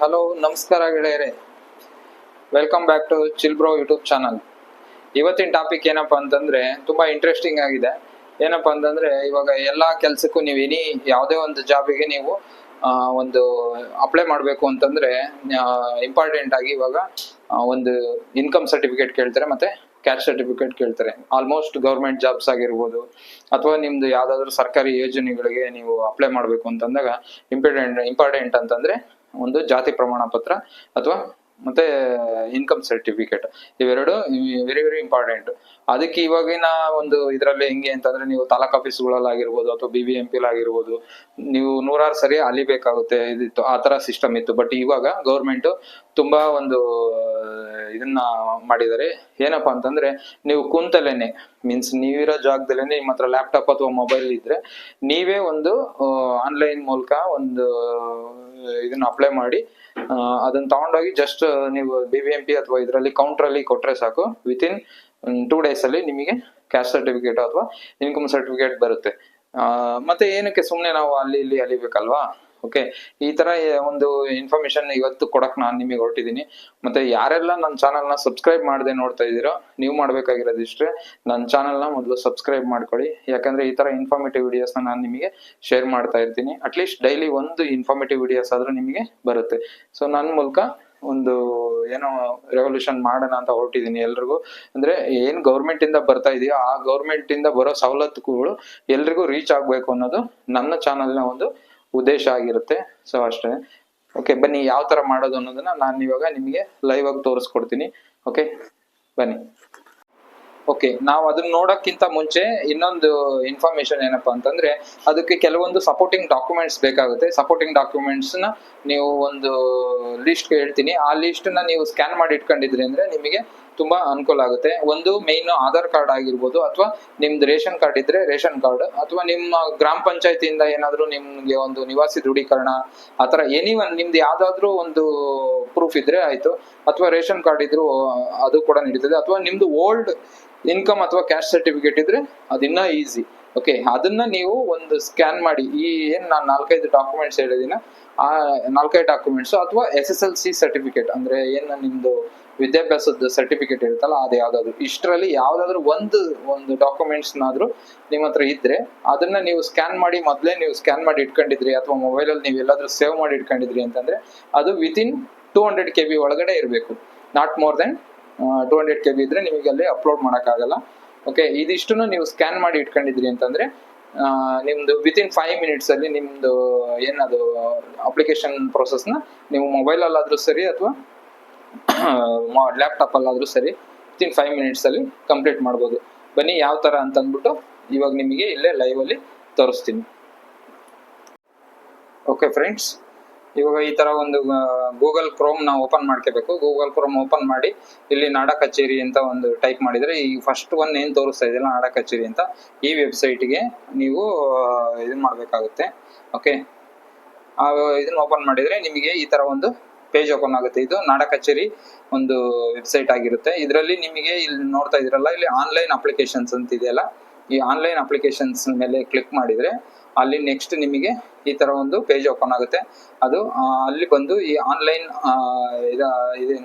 Hello, ನಮಸ್ಕಾರ ಗೆಳೆಯರೆ. Welcome back to chill bro YouTube channel ಇವತ್ತಿನ ಟಾಪಿಕ್ ಏನಪ್ಪ ಅಂತಂದ್ರೆ, ತುಂಬಾ ಇಂಟ್ರೆಸ್ಟಿಂಗ್ ಆಗಿದೆ. ಏನಪ್ಪ ಅಂತಂದ್ರೆ, ಇವಾಗ ಎಲ್ಲಾ ಕೆಲ್ಸಕ್ಕೂ ನೀವು ಎನಿ ಯಾವುದೇ ಒಂದು ಜಾಬಿಗೆ ನೀವು ಒಂದು ಅಪ್ಲೈ ಮಾಡಬೇಕು ಅಂತಂದ್ರೆ ಇಂಪಾರ್ಟೆಂಟ್ ಆಗಿ ಇವಾಗ ಒಂದು ಇನ್ಕಮ್ ಸರ್ಟಿಫಿಕೇಟ್ ಕೇಳ್ತಾರೆ ಮತ್ತೆ ಕ್ಯಾಶ್ ಸರ್ಟಿಫಿಕೇಟ್ ಕೇಳ್ತಾರೆ. ಆಲ್ಮೋಸ್ಟ್ ಗೌರ್ಮೆಂಟ್ ಜಾಬ್ಸ್ ಆಗಿರ್ಬೋದು, ಅಥವಾ ನಿಮ್ದು ಯಾವ್ದಾದ್ರು ಸರ್ಕಾರಿ ಯೋಜನೆಗಳಿಗೆ ನೀವು ಅಪ್ಲೈ ಮಾಡಬೇಕು ಅಂತಂದಾಗ ಇಂಪಾರ್ಟೆಂಟ್ ಇಂಪಾರ್ಟೆಂಟ್ ಅಂತಂದ್ರೆ ಒಂದು ಜಾತಿ ಪ್ರಮಾಣ ಪತ್ರ ಅಥವಾ ಮತ್ತೆ ಇನ್ಕಮ್ ಸರ್ಟಿಫಿಕೇಟ್ ಇವೆರಡು ವೆರಿ ವೆರಿ ಇಂಪಾರ್ಟೆಂಟ್ ಅದಕ್ಕೆ ಇವಾಗಿನ ಒಂದು ಇದರಲ್ಲಿ ಹೆಂಗೆ ಅಂತಂದ್ರೆ ನೀವು ತಾಲೂಕ್ ಆಫೀಸ್ಗಳಲ್ಲಿ ಆಗಿರ್ಬೋದು ಅಥವಾ ಬಿ ಬಿ ಎಂ ಪಿಲಾಗಿರ್ಬೋದು ನೀವು ನೂರಾರು ಸರಿ ಅಲಿಬೇಕಾಗುತ್ತೆ, ಇದಿತ್ತು, ಆ ತರ ಸಿಸ್ಟಮ್ ಇತ್ತು. ಬಟ್ ಇವಾಗ ಗೌರ್ಮೆಂಟ್ ತುಂಬಾ ಒಂದು ಇದನ್ನ ಮಾಡಿದ್ದಾರೆ. ಏನಪ್ಪಾ ಅಂತಂದ್ರೆ ನೀವು ಕುಂತಲೇನೆ ಮೀನ್ಸ್ ನೀವಿರೋ ಜಾಗದಲ್ಲೇನೆ ನಿಮ್ಮ ಹತ್ರ ಲ್ಯಾಪ್ಟಾಪ್ ಅಥವಾ ಮೊಬೈಲ್ ಇದ್ರೆ ನೀವೇ ಒಂದು ಆನ್ಲೈನ್ ಮೂಲಕ ಒಂದು ಇದನ್ನ ಅಪ್ಲೈ ಮಾಡಿ ಅದನ್ನ ತಗೊಂಡೋಗಿ ಜಸ್ಟ್ ನೀವು ಬಿ ಬಿ ಎಂ ಪಿ ಅಥವಾ ಇದರಲ್ಲಿ ಕೌಂಟರ್ ಅಲ್ಲಿ ಕೊಟ್ರೆ ಸಾಕು. ವಿತ್ ಇನ್ ಟೂ ಡೇಸ್ ಅಲ್ಲಿ ನಿಮಗೆ ಕ್ಯಾಸ್ಟ್ ಸರ್ಟಿಫಿಕೇಟ್ ಅಥವಾ ಇನ್ಕಮ್ ಸರ್ಟಿಫಿಕೇಟ್ ಬರುತ್ತೆ. ಮತ್ತೆ ಏನಕ್ಕೆ ಸುಮ್ಮನೆ ನಾವು ಅಲ್ಲಿ ಇಲ್ಲಿ ಅಲಿಬೇಕಲ್ವಾ? ಓಕೆ ಈ ತರ ಒಂದು ಇನ್ಫಾರ್ಮೇಶನ್ ಇವತ್ತು ಕೊಡಕ್ ನಾನು ನಿಮಗೆ ಹೊರಟಿದ್ದೀನಿ ಮತ್ತೆ ಯಾರೆಲ್ಲ ನನ್ನ ಚಾನಲ್ನ ಸಬ್ಸ್ಕ್ರೈಬ್ ಮಾಡದೆ ನೋಡ್ತಾ ಇದ್ದೀರೋ, ನೀವು ಮಾಡ್ಬೇಕಾಗಿರೋದು ಇಷ್ಟೇ. ನನ್ನ ಚಾನಲ್ನ ಮೊದಲು ಸಬ್ಸ್ಕ್ರೈಬ್ ಮಾಡ್ಕೊಳ್ಳಿ. ಯಾಕಂದ್ರೆ ಈ ತರ ಇನ್ಫಾರ್ಮೇಟಿವ್ ವಿಡಿಯೋಸ್ನ ನಾನು ನಿಮಗೆ ಶೇರ್ ಮಾಡ್ತಾ ಇರ್ತೀನಿ. ಅಟ್ಲೀಸ್ಟ್ ಡೈಲಿ ಒಂದು ಇನ್ಫಾರ್ಮೇಟಿವ್ ವಿಡಿಯೋಸ್ ಆದ್ರೂ ನಿಮಗೆ ಬರುತ್ತೆ. ಸೊ ನನ್ನ ಮೂಲಕ ಒಂದು, ಏನೋ ರೆವಲ್ಯೂಷನ್ ಮಾಡೋಣ ಅಂತ ಹೊರಟಿದ್ದೀನಿ ಎಲ್ರಿಗೂ. ಅಂದ್ರೆ ಏನ್ ಗೌರ್ಮೆಂಟ್ ಇಂದ ಬರ್ತಾ ಇದೆಯೋ, ಆ ಗೌರ್ಮೆಂಟ್ ಇಂದ ಬರೋ ಸವಲತ್ತುಗಳು ಎಲ್ರಿಗೂ ರೀಚ್ ಆಗ್ಬೇಕು ಅನ್ನೋದು ನನ್ನ ಚಾನಲ್ನ ಒಂದು ಉದ್ದೇಶ ಆಗಿರುತ್ತೆ. ಸೊ ಅಷ್ಟೇ. ಓಕೆ ಬನ್ನಿ, ಯಾವ ತರ ಮಾಡೋದು ಅನ್ನೋದನ್ನ ನಾನು ಇವಾಗ ನಿಮಗೆ ಲೈವ್ ಆಗಿ ತೋರಿಸ್ಕೊಡ್ತೀನಿ. ಓಕೆ ಬನ್ನಿ. ಓಕೆ ನಾವು ಅದನ್ನ ನೋಡೋಕ್ಕಿಂತ ಮುಂಚೆ ಇನ್ನೊಂದು ಇನ್ಫಾರ್ಮೇಶನ್ ಏನಪ್ಪಾ ಅಂತಂದ್ರೆ, ಅದಕ್ಕೆ ಕೆಲವೊಂದು ಸಪೋರ್ಟಿಂಗ್ ಡಾಕ್ಯುಮೆಂಟ್ಸ್ ಬೇಕಾಗುತ್ತೆ. ಸಪೋರ್ಟಿಂಗ್ ಡಾಕ್ಯುಮೆಂಟ್ಸ್ನ ನೀವು ಒಂದು ಲಿಸ್ಟ್ ಹೇಳ್ತೀನಿ ಆ ಲಿಸ್ಟ್ನ ನೀವು ಸ್ಕ್ಯಾನ್ ಮಾಡಿ ಇಟ್ಕೊಂಡಿದ್ರಿ ಅಂದ್ರೆ ನಿಮಗೆ ತುಂಬಾ ಅನುಕೂಲ ಆಗುತ್ತೆ. ಒಂದು ಮೇನ್ ಆಧಾರ್ ಕಾರ್ಡ್ ಆಗಿರ್ಬೋದು ಅಥವಾ ನಿಮ್ದು ರೇಷನ್ ಕಾರ್ಡ್ ಇದ್ರೆ ರೇಷನ್ ಕಾರ್ಡ್ ಅಥವಾ ನಿಮ್ಮ ಗ್ರಾಮ ಪಂಚಾಯತಿಯಿಂದ ಏನಾದರೂ ನಿಮ್ಗೆ ಒಂದು ನಿವಾಸಿ ದೃಢೀಕರಣ ಆತರ ಎನಿ ಒನ್ ನಿಮ್ದು ಯಾವ್ದಾದ್ರು ಒಂದು ಪ್ರೂಫ್ ಇದ್ರೆ ಆಯ್ತು. ಅಥವಾ ರೇಷನ್ ಕಾರ್ಡ್ ಇದ್ರು ಅದು ಕೂಡ ನಡೀತದೆ. ಅಥವಾ ನಿಮ್ದು ಓಲ್ಡ್ ಇನ್ಕಮ್ ಅಥವಾ ಕ್ಯಾಶ್ ಸರ್ಟಿಫಿಕೇಟ್ ಇದ್ರೆ ಅದಿನ್ನ ಈಸಿ ಓಕೆ ಅದನ್ನ ನೀವು ಒಂದು ಸ್ಕ್ಯಾನ್ ಮಾಡಿ. ಈ ಏನ್ ನಾನು ನಾಲ್ಕೈದು ಡಾಕ್ಯುಮೆಂಟ್ಸ್ ಹೇಳಿದಿನ, ಆ ನಾಲ್ಕೈದು ಡಾಕ್ಯುಮೆಂಟ್ಸ್ ಅಥವಾ S S L C certificate ಅಂದ್ರೆ ಏನ್ ನಿಮ್ದು ವಿದ್ಯಾಭ್ಯಾಸದ ಸರ್ಟಿಫಿಕೇಟ್ ಇರುತ್ತಲ್ಲ, ಅದು ಯಾವ್ದಾದ್ರು. ಇಷ್ಟರಲ್ಲಿ ಯಾವ್ದಾದ್ರು ಒಂದು ಒಂದು ಡಾಕ್ಯುಮೆಂಟ್ಸ್ ನಾದ್ರೂ ನಿಮ್ಮ ಹತ್ರ ಇದ್ರೆ, ಅದನ್ನ ನೀವು ಸ್ಕ್ಯಾನ್ ಮಾಡಿ, ಮೊದಲೇ ನೀವು ಸ್ಕ್ಯಾನ್ ಮಾಡಿ ಇಟ್ಕೊಂಡಿದ್ರಿ, ಅಥವಾ ಮೊಬೈಲ್ ಅಲ್ಲಿ ನೀವು ಎಲ್ಲಾದ್ರೂ ಸೇವ್ ಮಾಡಿ ಇಟ್ಕೊಂಡಿದ್ರಿ ಅಂತಂದ್ರೆ, ಅದು within two hundred K B ಒಳಗಡೆ ಇರಬೇಕು. Not more than two hundred K B ಇದ್ರೆ ನಿಮಗೆ ಅಲ್ಲಿ ಅಪ್ಲೋಡ್ ಮಾಡೋಕ್ಕಾಗಲ್ಲ. ಓಕೆ ಇದಿಷ್ಟನ್ನು ನೀವು ಸ್ಕ್ಯಾನ್ ಮಾಡಿ ಇಟ್ಕೊಂಡಿದ್ರಿ ಅಂತಂದ್ರೆ ನಿಮ್ದು ವಿತಿನ್ ಫೈವ್ ಮಿನಿಟ್ಸ್ ಅಲ್ಲಿ ನಿಮ್ದು ಏನದು ಅಪ್ಲಿಕೇಶನ್ ಪ್ರೊಸೆಸ್ನ ನೀವು ಮೊಬೈಲ್ ಅಲ್ಲಾದ್ರೂ ಸರಿ ಅಥವಾ ಲ್ಯಾಪ್ಟಾಪ್ ಅಲ್ಲಾದ್ರೂ ಸರಿ ವಿತಿನ್ ಫೈವ್ ಮಿನಿಟ್ಸ್ ಅಲ್ಲಿ ಕಂಪ್ಲೀಟ್ ಮಾಡ್ಬೋದು. ಬನ್ನಿ ಯಾವ ತರ ಅಂತ ಅಂದ್ಬಿಟ್ಟು ಇವಾಗ ನಿಮಗೆ ಇಲ್ಲೇ ಲೈವ್ ಅಲ್ಲಿ ತೋರಿಸ್ತೀನಿ. ಓಕೆ ಫ್ರೆಂಡ್ಸ್ ಇವಾಗ ಈ ತರ ಒಂದು ಗೂಗಲ್ ಕ್ರೋಮ್ ನಾವು ಓಪನ್ ಮಾಡ್ಕೋಬೇಕು. ಗೂಗಲ್ ಕ್ರೋಮ್ ಓಪನ್ ಮಾಡಿ, ಇಲ್ಲಿ ನಾಡ ಕಚೇರಿ ಅಂತ ಒಂದು ಟೈಪ್ ಮಾಡಿದ್ರೆ, ಈ ಫಸ್ಟ್ ಒನ್ ಏನು ತೋರಿಸ್ತಾ ಇದೆಯಲ್ಲ ನಾಡ ಕಚೇರಿ ಅಂತ, ಈ ವೆಬ್ಸೈಟ್ಗೆ ನೀವು ಇದನ್ನ ಮಾಡಬೇಕಾಗುತ್ತೆ. ಓಕೆ ಇದನ್ನ ಓಪನ್ ಮಾಡಿದ್ರೆ ನಿಮಗೆ ಈ ತರ ಒಂದು ಪೇಜ್ ಓಪನ್ ಆಗುತ್ತೆ. ಇದು ನಾಡ ಕಚೇರಿ ಒಂದು ವೆಬ್ಸೈಟ್ ಆಗಿರುತ್ತೆ. ಇದರಲ್ಲಿ ನಿಮಗೆ ಇಲ್ಲಿ ನೋಡ್ತಾ ಇದ್ರಲ್ಲ ಇಲ್ಲಿ ಆನ್ಲೈನ್ ಅಪ್ಲಿಕೇಶನ್ಸ್ ಅಂತ ಇದೆಯಲ್ಲ, ಈ ಆನ್ಲೈನ್ ಅಪ್ಲಿಕೇಶನ್ಸ್ ಮೇಲೆ ಕ್ಲಿಕ್ ಮಾಡಿದರೆ ಅಲ್ಲಿ ನೆಕ್ಸ್ಟ್ ನಿಮಗೆ ಈ ಥರ ಒಂದು ಪೇಜ್ ಓಪನ್ ಆಗುತ್ತೆ. ಅದು ಅಲ್ಲಿ ಬಂದು ಈ ಆನ್ಲೈನ್ ಇದ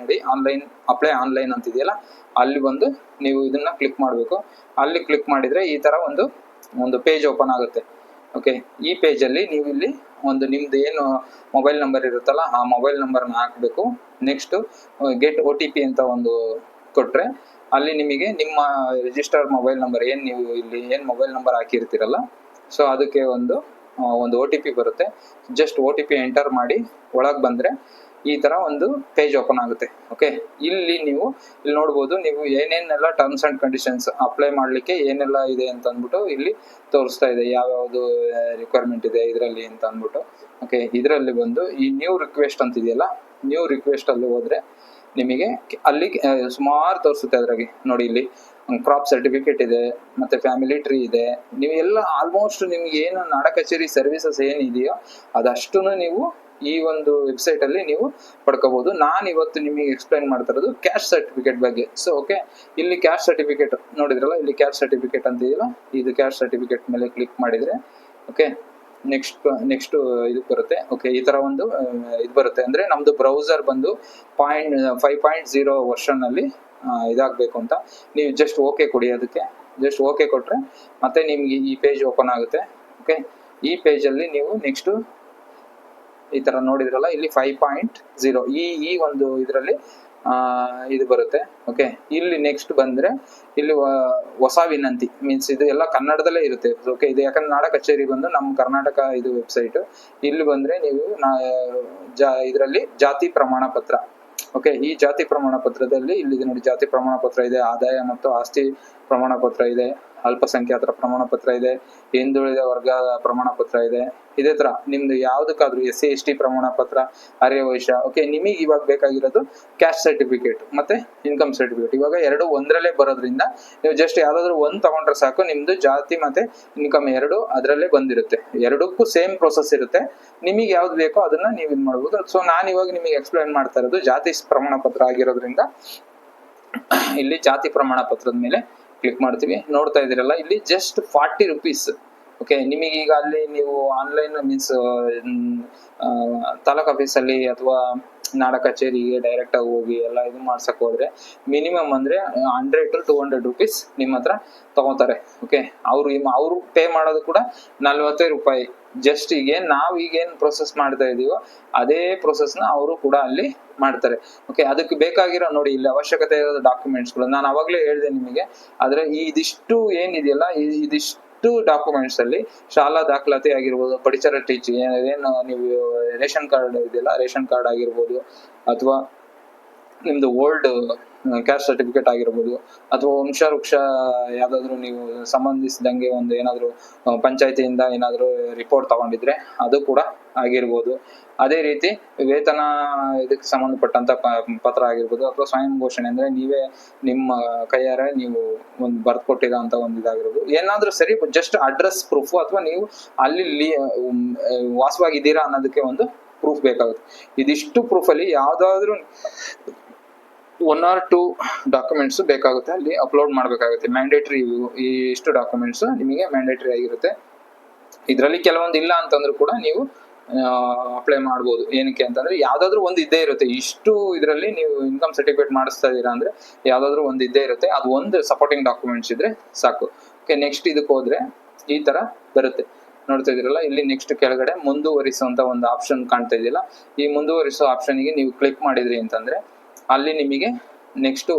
ನೋಡಿ, ಆನ್ಲೈನ್, ಅಪ್ಲೈ ಆನ್ಲೈನ್ ಅಂತ ಇದೆಯಲ್ಲ, ಅಲ್ಲಿ ಬಂದು ನೀವು ಇದನ್ನ ಕ್ಲಿಕ್ ಮಾಡಬೇಕು. ಅಲ್ಲಿ ಕ್ಲಿಕ್ ಮಾಡಿದರೆ ಈ ಥರ ಒಂದು ಒಂದು ಪೇಜ್ ಓಪನ್ ಆಗುತ್ತೆ. ಓಕೆ, ಈ ಪೇಜಲ್ಲಿ ನೀವು ಇಲ್ಲಿ ಒಂದು ನಿಮ್ದು ಏನು ಮೊಬೈಲ್ ನಂಬರ್ ಇರುತ್ತಲ್ಲ, ಆ ಮೊಬೈಲ್ ನಂಬರ್ನ ಹಾಕಬೇಕು. Next get O T P ಅಂತ ಒಂದು ಕೊಟ್ರೆ, ಅಲ್ಲಿ ನಿಮಗೆ ನಿಮ್ಮ ರಿಜಿಸ್ಟರ್ಡ್ ಮೊಬೈಲ್ ನಂಬರ್ ಏನು ನೀವು ಇಲ್ಲಿ ಏನು ಮೊಬೈಲ್ ನಂಬರ್ ಹಾಕಿರ್ತೀರಲ್ಲ ಸೊ ಅದಕ್ಕೆ ಒಂದು ಒಂದು ಒ ಟಿ ಪಿ ಬರುತ್ತೆ. Just O T P enter ಮಾಡಿ ಒಳಗೆ ಬಂದ್ರೆ ಈ ತರ ಒಂದು ಪೇಜ್ ಓಪನ್ ಆಗುತ್ತೆ ಓಕೆ ಇಲ್ಲಿ ನೀವು ಇಲ್ಲಿ ನೋಡ್ಬೋದು, ನೀವು ಏನೇನೆಲ್ಲ ಟರ್ಮ್ಸ್ ಅಂಡ್ ಕಂಡೀಷನ್ಸ್ ಅಪ್ಲೈ ಮಾಡ್ಲಿಕ್ಕೆ ಏನೆಲ್ಲ ಇದೆ ಅಂತ ಅಂದ್ಬಿಟ್ಟು ಇಲ್ಲಿ ತೋರಿಸ್ತಾ ಇದೆ, ಯಾವ್ಯಾವ್ದು ರಿಕ್ವೈರ್ಮೆಂಟ್ ಇದೆ ಇದರಲ್ಲಿ ಅಂತ ಅಂದ್ಬಿಟ್ಟು ಓಕೆ ಇದರಲ್ಲಿ ಬಂದು ಈ ನ್ಯೂ ರಿಕ್ವೆಸ್ಟ್ ಅಂತ ಇದೆಯಲ್ಲ ನ್ಯೂ ರಿಕ್ವೆಸ್ಟ್ ಅಲ್ಲಿ ಹೋದ್ರೆ ನಿಮಗೆ ಅಲ್ಲಿ ಸುಮಾರು ತೋರಿಸುತ್ತೆ ಅದ್ರಾಗೆ, ನೋಡಿ ಇಲ್ಲಿ. ಕ್ರಾಪ್ ಸರ್ಟಿಫಿಕೇಟ್ ಇದೆ, ಮತ್ತೆ ಫ್ಯಾಮಿಲಿ ಟ್ರೀ ಇದೆ, ನೀವು ಎಲ್ಲ ಆಲ್ಮೋಸ್ಟ್ ನಿಮ್ಗೆ ಏನು ನಾಡ ಕಚೇರಿ ಸರ್ವಿಸಸ್ ಏನಿದೆಯೋ ಅದಷ್ಟು ನೀವು ಈ ಒಂದು ವೆಬ್ಸೈಟ್ ಅಲ್ಲಿ ನೀವು ಪಡ್ಕೋಬಹುದು ನಾನು ಇವತ್ತು ನಿಮಗೆ ಎಕ್ಸ್ಪ್ಲೈನ್ ಮಾಡ್ತಾ ಇರೋದು ಕ್ಯಾಶ್ ಸರ್ಟಿಫಿಕೇಟ್ ಬಗ್ಗೆ. ಸೊ ಓಕೆ ಇಲ್ಲಿ ಕ್ಯಾಶ್ ಸರ್ಟಿಫಿಕೇಟ್ ನೋಡಿದ್ರಲ್ಲ, ಇಲ್ಲಿ ಕ್ಯಾಶ್ ಸರ್ಟಿಫಿಕೇಟ್ ಅಂತ ಇದೆಯಲ್ಲ, ಇದು ಕ್ಯಾಶ್ ಸರ್ಟಿಫಿಕೇಟ್ ಮೇಲೆ ಕ್ಲಿಕ್ ಮಾಡಿದ್ರೆ ಓಕೆ ನೆಕ್ಸ್ಟ್ ನೆಕ್ಸ್ಟ್ ಇದು ಬರುತ್ತೆ. ಓಕೆ ಈ ತರ ಒಂದು ಇದು ಬರುತ್ತೆ. ಅಂದ್ರೆ ನಮ್ದು ಬ್ರೌಸರ್ ಬಂದು point five point zero version ಅಲ್ಲಿ ಇದಾಗಬೇಕು ಅಂತ. ನೀವು ಜಸ್ಟ್ ಓಕೆ ಕೊಡಿ ಅದಕ್ಕೆ. ಜಸ್ಟ್ ಓಕೆ ಕೊಟ್ರೆ ಮತ್ತೆ ನಿಮ್ಗೆ ಈ ಪೇಜ್ ಓಪನ್ ಆಗುತ್ತೆ. ಓಕೆ ಈ ಪೇಜಲ್ಲಿ ನೀವು ನೆಕ್ಸ್ಟ್ ಈ ತರ ನೋಡಿದ್ರಲ್ಲ, ಇಲ್ಲಿ ಫೈವ್ ಪಾಯಿಂಟ್ ಜೀರೋ ಈ ಈ ಒಂದು ಇದರಲ್ಲಿ ಇದು ಬರುತ್ತೆ. ಓಕೆ ಇಲ್ಲಿ ನೆಕ್ಸ್ಟ್ ಬಂದ್ರೆ, ಇಲ್ಲಿ ಹೊಸ ವಿನಂತಿ. ಮೀನ್ಸ್ ಇದು ಎಲ್ಲ ಕನ್ನಡದಲ್ಲೇ ಇರುತ್ತೆ. ಓಕೆ ಇದು ಯಾಕಂದ್ರೆ ನಾಡ ಕಚೇರಿ ಬಂದು ನಮ್ಮ ಕರ್ನಾಟಕ ಇದು ವೆಬ್ಸೈಟ್ ಇಲ್ಲಿ ಬಂದ್ರೆ ನೀವು, ನಾ, ಜಾ, ಇದರಲ್ಲಿ ಜಾತಿ ಪ್ರಮಾಣ ಪತ್ರ. ಓಕೆ ಈ ಜಾತಿ ಪ್ರಮಾಣ ಪತ್ರದಲ್ಲಿ, ಇಲ್ಲಿ ನೋಡಿ ಜಾತಿ ಪ್ರಮಾಣ ಪತ್ರ ಇದೆ, ಆದಾಯ ಮತ್ತು ಆಸ್ತಿ ಪ್ರಮಾಣ ಪತ್ರ ಇದೆ, ಅಲ್ಪಸಂಖ್ಯಾತರ ಪ್ರಮಾಣ ಪತ್ರ ಇದೆ, ಹಿಂದುಳಿದ ವರ್ಗ ಪ್ರಮಾಣ ಪತ್ರ ಇದೆ. ಇದೇ ತರ ನಿಮ್ದು ಯಾವ್ದಕ್ಕಾದ್ರೂ ಎಸ್ ಸಿ ಎಸ್ ಟಿ ಪ್ರಮಾಣ ಪತ್ರ ಆರ್ಯವೈಶ್ಯ ಓಕೆ ನಿಮಗೆ ಇವಾಗ ಬೇಕಾಗಿರೋದು ಕ್ಯಾಸ್ಟ್ ಸರ್ಟಿಫಿಕೇಟ್ ಮತ್ತೆ ಇನ್ಕಮ್ ಸರ್ಟಿಫಿಕೇಟ್ ಇವಾಗ ಎರಡು ಒಂದರಲ್ಲೇ ಬರೋದ್ರಿಂದ ನೀವು ಜಸ್ಟ್ ಯಾವ್ದಾದ್ರು ಒಂದ್ ತಗೊಂಡ್ರೆ ಸಾಕು, ನಿಮ್ದು ಜಾತಿ ಮತ್ತೆ ಇನ್ಕಮ್ ಎರಡು ಅದರಲ್ಲೇ ಬಂದಿರುತ್ತೆ. ಎರಡಕ್ಕೂ ಸೇಮ್ ಪ್ರೊಸೆಸ್ ಇರುತ್ತೆ. ನಿಮಗೆ ಯಾವ್ದು ಬೇಕೋ ಅದನ್ನ ನೀವು ಇದು ಮಾಡ್ಬೋದು. ಸೊ ನಾನು ಇವಾಗ ನಿಮಗೆ ಎಕ್ಸ್ಪ್ಲೈನ್ ಮಾಡ್ತಾ ಇರೋದು ಜಾತಿ ಪ್ರಮಾಣ ಪತ್ರ ಆಗಿರೋದ್ರಿಂದ, ಇಲ್ಲಿ ಜಾತಿ ಪ್ರಮಾಣ ಪತ್ರದ ಮೇಲೆ ಕ್ಲಿಕ್ ಮಾಡ್ತೀವಿ. ನೋಡ್ತಾ ಇದ್ದೀರಲ್ಲ, ಇಲ್ಲಿ ಜಸ್ಟ್ ಫಾರ್ಟಿ ರುಪೀಸ್ ಓಕೆ ನಿಮಗೆ ಈಗ ಅಲ್ಲಿ ನೀವು ಆನ್ಲೈನ್ ಮೀನ್ಸ್ ತಾಲೂಕು ಆಫೀಸಲ್ಲಿ ಅಥವಾ ನಾಡ ಕಚೇರಿಗೆ ಡೈರೆಕ್ಟ್ ಆಗಿ ಹೋಗಿ ಎಲ್ಲ ಇದು ಮಾಡ್ಸಕ್ ಹೋದ್ರೆ ಮಿನಿಮಮ್ ಅಂದ್ರೆ hundred to two hundred rupees ನಿಮ್ಮ ಹತ್ರ ತಗೋತಾರೆ ಓಕೆ ಅವ್ರು ಅವರು ಪೇ ಮಾಡೋದು ಕೂಡ ನಲ್ವತ್ತೈದು ರೂಪಾಯಿ. ಜಸ್ಟ್ ಈಗ ನಾವು ಈಗೇನು ಪ್ರೊಸೆಸ್ ಮಾಡ್ತಾ ಇದೀವೋ ಅದೇ ಪ್ರೊಸೆಸ್ನ ಅವರು ಕೂಡ ಅಲ್ಲಿ ಮಾಡ್ತಾರೆ ಓಕೆ ಅದಕ್ಕೆ ಬೇಕಾಗಿರೋ ನೋಡಿ, ಇಲ್ಲಿ ಅವಶ್ಯಕತೆ ಇರೋ ಡಾಕ್ಯುಮೆಂಟ್ಸ್ಗಳು ನಾನು ಅವಾಗಲೇ ಹೇಳಿದೆ ನಿಮಗೆ. ಆದ್ರೆ ಇದಿಷ್ಟು ಏನಿದೆಯಲ್ಲ, ಈ- ಇದಿಷ್ಟು ಡಾಕ್ಯುಮೆಂಟ್ಸ್ ಅಲ್ಲಿ ಶಾಲಾ ದಾಖಲಾತಿ ಆಗಿರ್ಬೋದು, ಪಡಿತರ ಟೀಚಿ ಏನು ನೀವು ರೇಷನ್ ಕಾರ್ಡ್ ಇದೆಯಲ್ಲ, ರೇಷನ್ ಕಾರ್ಡ್ ಆಗಿರ್ಬೋದು, ಅಥವಾ ನಿಮ್ದು ಓಲ್ಡ್ ಕ್ಯಾಸ್ಟ್ ಸರ್ಟಿಫಿಕೇಟ್ ಆಗಿರ್ಬೋದು, ಅಥವಾ ವಂಶವೃಕ್ಷ ಯಾವ್ದಾದ್ರು ನೀವು ಸಂಬಂಧಿಸಿದಂಗೆ ಒಂದು ಏನಾದ್ರು ಪಂಚಾಯತಿಯಿಂದ ಏನಾದ್ರು ರಿಪೋರ್ಟ್ ತಗೊಂಡಿದ್ರೆ ಅದು ಕೂಡ ಆಗಿರ್ಬೋದು. ಅದೇ ರೀತಿ ವೇತನ ಇದಕ್ಕೆ ಸಂಬಂಧಪಟ್ಟಂತ ಪತ್ರ ಆಗಿರ್ಬೋದು, ಅಥವಾ ಸ್ವಯಂ ಘೋಷಣೆ ಅಂದ್ರೆ ನೀವೇ ನಿಮ್ಮ ಕೈಯಾರೆ ನೀವು ಒಂದು ಬರ್ತ್ ಕೊಟ್ಟಿರೋ ಅಂತ ಒಂದು ಇದಾಗಿರ್ಬೋದು. ಏನಾದ್ರೂ ಸರಿ ಜಸ್ಟ್ ಅಡ್ರೆಸ್ ಪ್ರೂಫ್ ಅಥವಾ ನೀವು ಅಲ್ಲಿ ವಾಸವಾಗಿದ್ದೀರಾ ಅನ್ನೋದಕ್ಕೆ ಒಂದು ಪ್ರೂಫ್ ಬೇಕಾಗುತ್ತೆ. ಇದಿಷ್ಟು ಪ್ರೂಫ್ ಅಲ್ಲಿ ಯಾವ್ದಾದ್ರು ಒನ್ ಆರ್ ಟೂ ಡಾಕ್ಯುಮೆಂಟ್ಸ್ ಬೇಕಾಗುತ್ತೆ, ಅಲ್ಲಿ ಅಪ್ಲೋಡ್ ಮಾಡಬೇಕಾಗುತ್ತೆ. ಮ್ಯಾಂಡೇಟರಿ ಈ ಇಷ್ಟು ಡಾಕ್ಯುಮೆಂಟ್ಸ್ ನಿಮಗೆ ಮ್ಯಾಂಡೇಟರಿ ಆಗಿರುತ್ತೆ. ಇದರಲ್ಲಿ ಕೆಲವೊಂದು ಇಲ್ಲ ಅಂತಂದ್ರೂ ಕೂಡ ನೀವು ಅಪ್ಲೈ ಮಾಡ್ಬೋದು. ಏನಕ್ಕೆ ಅಂತಂದ್ರೆ ಯಾವ್ದಾದ್ರು ಒಂದು ಇದ್ದೇ ಇರುತ್ತೆ. ಇಷ್ಟು ಇದರಲ್ಲಿ ನೀವು ಇನ್ಕಮ್ ಸರ್ಟಿಫಿಕೇಟ್ ಮಾಡಿಸ್ತಾ ಇದ್ದೀರಾ ಅಂದ್ರೆ ಯಾವ್ದಾದ್ರು ಒಂದು ಇದ್ದೇ ಇರುತ್ತೆ. ಅದು ಒಂದು ಸಪೋರ್ಟಿಂಗ್ ಡಾಕ್ಯುಮೆಂಟ್ಸ್ ಇದ್ರೆ ಸಾಕು. ಓಕೆ ನೆಕ್ಸ್ಟ್ ಇದಕ್ಕೆ ಹೋದ್ರೆ ಈ ತರ ಬರುತ್ತೆ. ನೋಡ್ತಾ ಇದೀರಲ್ಲ ಇಲ್ಲಿ ನೆಕ್ಸ್ಟ್ ಕೆಳಗಡೆ ಮುಂದುವರಿಸುವಂತ ಒಂದು ಆಪ್ಷನ್ ಕಾಣ್ತಾ ಇದೆಯಲ್ಲ. ಈ ಮುಂದುವರಿಸೋ ಆಪ್ಷನ್ಗೆ ನೀವು ಕ್ಲಿಕ್ ಮಾಡಿದ್ರಿ ಅಂತಂದ್ರೆ ಅಲ್ಲಿ ನಿಮಗೆ ನೆಕ್ಸ್ಟ್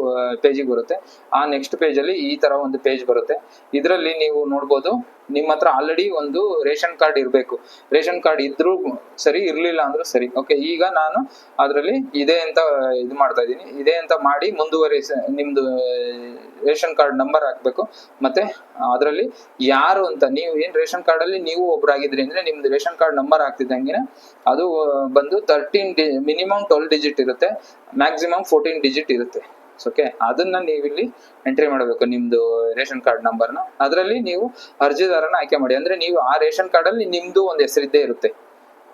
ಪೇಜಿಗೆ ಬರುತ್ತೆ. ಆ ನೆಕ್ಸ್ಟ್ ಪೇಜಲ್ಲಿ ಈ ತರ ಒಂದು ಪೇಜ್ ಬರುತ್ತೆ. ಇದರಲ್ಲಿ ನೀವು ನೋಡ್ಬೋದು ನಿಮ್ಮ ಹತ್ರ ಆಲ್ರೆಡಿ ಒಂದು ರೇಷನ್ ಕಾರ್ಡ್ ಇರಬೇಕು. ರೇಷನ್ ಕಾರ್ಡ್ ಇದ್ರೂ ಸರಿ, ಇರಲಿಲ್ಲ ಅಂದ್ರೂ ಸರಿ. ಓಕೆ ಈಗ ನಾನು ಅದರಲ್ಲಿ ಇದೆ ಅಂತ ಇದು ಮಾಡ್ತಾ ಇದ್ದೀನಿ. ಇದೇ ಅಂತ ಮಾಡಿ ಮುಂದುವರಿಸ ನಿಮ್ದು ರೇಷನ್ ಕಾರ್ಡ್ ನಂಬರ್ ಹಾಕ್ಬೇಕು. ಮತ್ತೆ ಅದರಲ್ಲಿ ಯಾರು ಅಂತ, ನೀವು ಏನ್ ರೇಷನ್ ಕಾರ್ಡ್ ಅಲ್ಲಿ ನೀವು ಒಬ್ರಾಗಿದ್ರಿ ಅಂದ್ರೆ ನಿಮ್ದು ರೇಷನ್ ಕಾರ್ಡ್ ನಂಬರ್ ಹಾಕ್ತಿದ್ದಂಗೆ ಅದು ಬಂದು ತರ್ಟೀನ್ ಮಿನಿಮಮ್ ಟ್ವೆಲ್ ಡಿಜಿಟ್ ಇರುತ್ತೆ. ಮ್ಯಾಕ್ಸಿಮಮ್ ಫೋರ್ಟೀನ್ ಡಿಜಿಟ್ ಇರುತ್ತೆ. ಓಕೆ ಅದನ್ನ ನೀವಿಲ್ಲಿ ಎಂಟ್ರಿ ಮಾಡಬೇಕು ನಿಮ್ದು ರೇಷನ್ ಕಾರ್ಡ್ ನಂಬರ್ನ ಅದರಲ್ಲಿ ನೀವು ಅರ್ಜಿದಾರನ ಆಯ್ಕೆ ಮಾಡಿ. ಅಂದ್ರೆ ನೀವು ಆ ರೇಷನ್ ಕಾರ್ಡ್ ಅಲ್ಲಿ ನಿಮ್ದು ಒಂದು ಹೆಸರಿದ್ದೇ ಇರುತ್ತೆ.